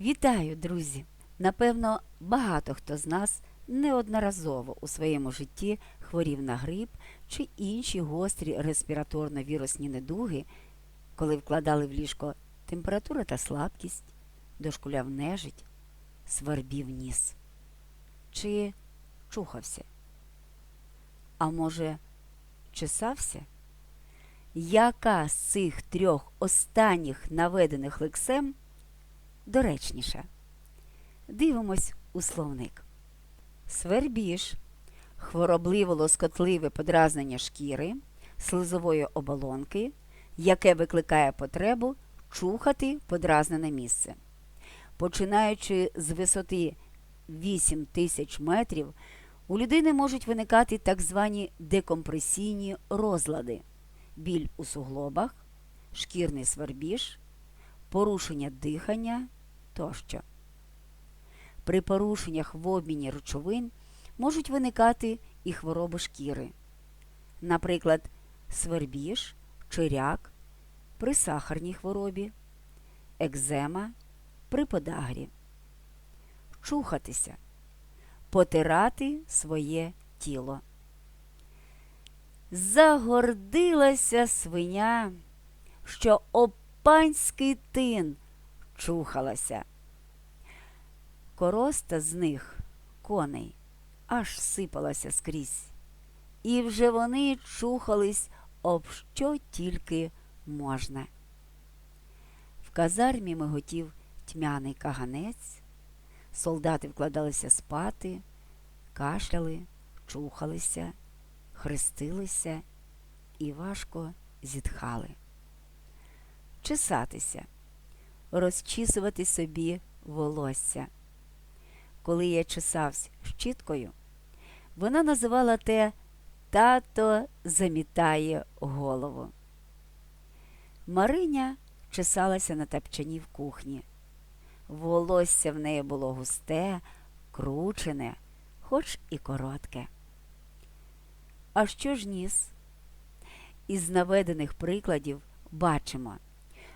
Вітаю, друзі! Напевно, багато хто з нас неодноразово у своєму житті хворів на грип чи інші гострі респіраторно-вірусні недуги, коли вкладали в ліжко температура та слабкість, дошкуляв нежить, свербів ніс. Чи чухався? А може, чесався? Яка з цих трьох останніх наведених лексем доречніша? Дивимось у словник. Свербіж хворобливо лоскотливе подразнення шкіри, слизової оболонки, яке викликає потребу чухати подразнене місце. Починаючи з висоти 8 тисяч метрів, у людини можуть виникати так звані декомпресійні розлади, біль у суглобах, шкірний свербіж, порушення дихання тощо. При порушеннях в обміні речовин можуть виникати і хвороби шкіри, наприклад, свербіж, чиряк при сахарній хворобі, екзема при подагрі. Чухатися, потирати своє тіло. Загордилася свиня, що об панський тин чухалася. Короста з них, коней, аж сипалася скрізь, і вже вони чухались об що тільки можна. В казармі миготів тьмяний каганець, солдати вкладалися спати, кашляли, чухалися, хрестилися і важко зітхали. Чесатися, розчісувати собі волосся. Коли я чесався щіткою, вона називала те тато замітає голову. Мариня чесалася на тапчані в кухні. Волосся в неї було густе, кручене, хоч і коротке. А що ж ніс? Із наведених прикладів бачимо,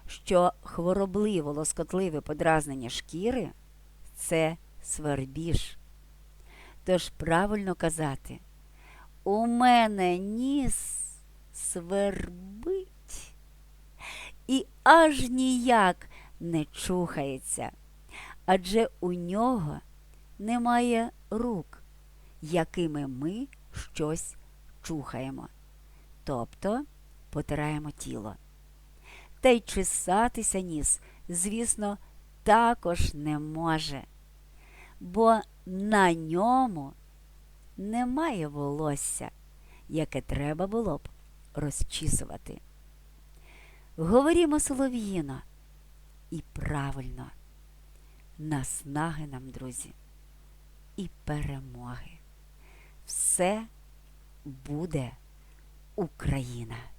що хворобливо лоскотливе подразнення шкіри це свербіж. Тож правильно казати, у мене ніс свербить і аж ніяк не чухається, адже у нього немає рук, якими ми щось чухаємо, тобто потираємо тіло. Та й чесатися ніс, звісно, також не може, бо на ньому немає волосся, яке треба було б розчісувати. Говорімо солов'їно і правильно, наснаги нам, друзі, і перемоги. Все буде Україна!